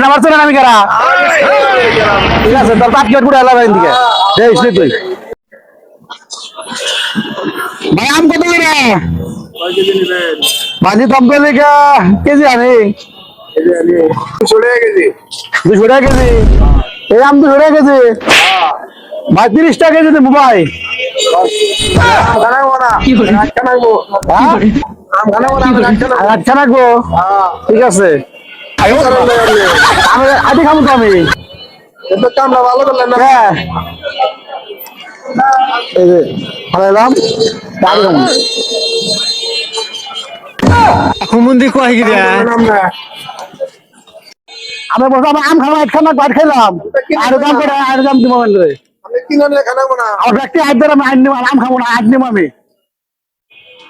আনা পারছ না আমি কারা? ঠিক আছে তোর পাঁচ কেট পুরো এলাকা দিকে। দেখ তুই ভাই আম কত করে? লেখা কেজি আনি। দুশো টাকা কেজি। এই আম দুশো টাকা কেজি। ভাই তিরিশ টাকা কেজি দেবো ভাই। হ্যাঁ? আচ্ছা রাখব ঠিক আছে। আদি খাব তো আমি। কামরা ভালো করলেন না। হ্যাঁ। এই যে ফালাইলাম আদি খাব হুমুন্দি কয় গিরা আমরা আমি বলছি আমি আম খাব এক খানা বাদ খাইলাম। আর দাম করে আর দাম দিব মানে আমি কিনে লেখা নেব না? আর ব্যক্তি আজ ধরে আমি আইন আম খাব না আজ নিব আমি।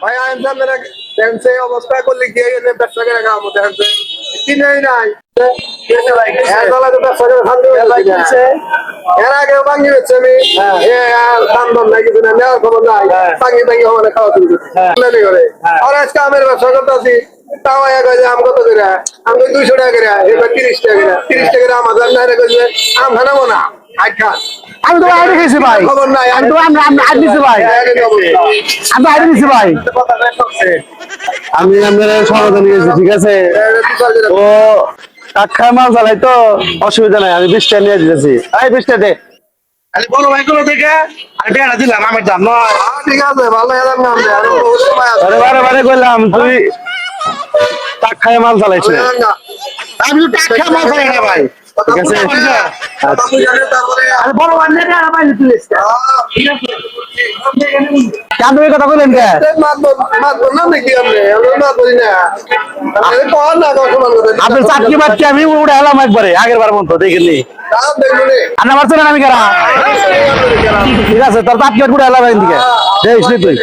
ভাই আইনসাম মেরা টেন্সে অবস্থা করলে গিয়ে এনে ব্যবসা করে খাব দেখছে কিনেই নাই। হ্যাঁ। এর আগে বেছে আমি। নাই কিছু না নেওয়ার খবর নাই। হবে খাওয়া করে আর আজকে আমের ব্যবসা করতেছি। তাও এক হয়েছে আম কত করে? আম কই দুইশো টাকা করে এবার তিরিশ টাকা করে। তিরিশ টাকা করে আম না। তো আইডি খেয়েছি ভাই। খবর নাই। আমি তো আইডি দিছি ভাই। আমি আইডি দিছি ভাই। আমি আপনার সমাধান নিয়েছি ঠিক আছে? ও কাক্ষা মাল চালাই তো অসুবিধা নাই আমি বিশটা নিয়ে দিতেছি। এই বিশটা দে। আরে বড় ভাই গুলো থেকে আরে দিলাম আমার দাম নয়। ঠিক আছে ভালো এলাম না আরও আছে। বারে বারে কইলাম তুই কাক্ষায় মাল চালাইছ না। আমি তো টাকা মাল খাই না ভাই। ঠিক আছে? আরে বড় ভাই নেটা ভাই তুই কেন তুমি কথা বললেন কে? আপনার চাকরি বাচ্চা আমি উড়ে এলাম একবারে আগের বার মতো দেখিনি। আমি কেরা? ঠিক আছে তোর চাকরি উড়ে এলাম দিকে দেখিস তুই